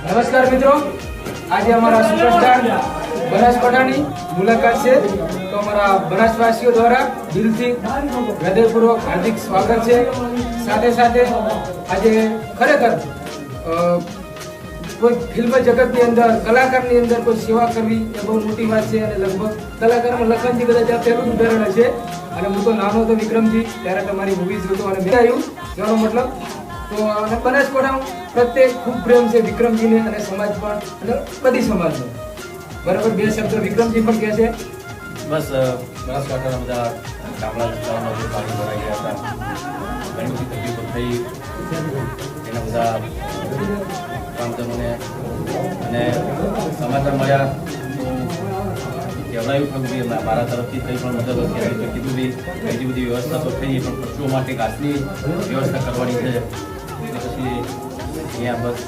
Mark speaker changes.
Speaker 1: નમસ્કાર મિત્રો. આજે અમારા સુપરસ્ટાર બનાસકાંઠાની મુલાકાત છે. તો અમારા બનાસવાસીઓ દ્વારા દિલથી હૃદયપૂર્વક હાર્દિક સ્વાગત છે. સાથે સાથે આજે ખરેખર કોઈ ફિલ્મ જગતની અંદર, કલાકારની અંદર કોઈ સેવા કરવી એ બહુ મોટી વાત છે અને લગભગ કલાકારમાં લખનજી કદાચ આ પહેલું ઉદાહરણ છે અને હું તો નાનો હતો વિક્રમજી, ત્યારે તમારી મૂવી જોતો અને મેં આવ્યું. કહેવાનો મતલબ તો અને બનાસકાંઠા પ્રત્યે ખૂબ પ્રેમ છે વિક્રમજીને અને સમાજ પણ અને બધી સમાજનો. બરાબર, બે શબ્દ વિક્રમજી પણ કહે છે.
Speaker 2: બસ બનાસકાંઠાના બધા ગામડા વિસ્તારોમાં જે પાણી ભરાઈ ગયા હતા ઘણી બધી તકલીફો થઈ. એના બધા કામદારોને અને સમાજ કહેવડાયું પણ બી મારા તરફથી કંઈ પણ મદદ અત્યારે તો કીધું બી બીજી બધી વ્યવસ્થા તો થઈ પણ પશુઓ માટે ઘાસની વ્યવસ્થા કરવાની છે. પછી અહીંયા બસ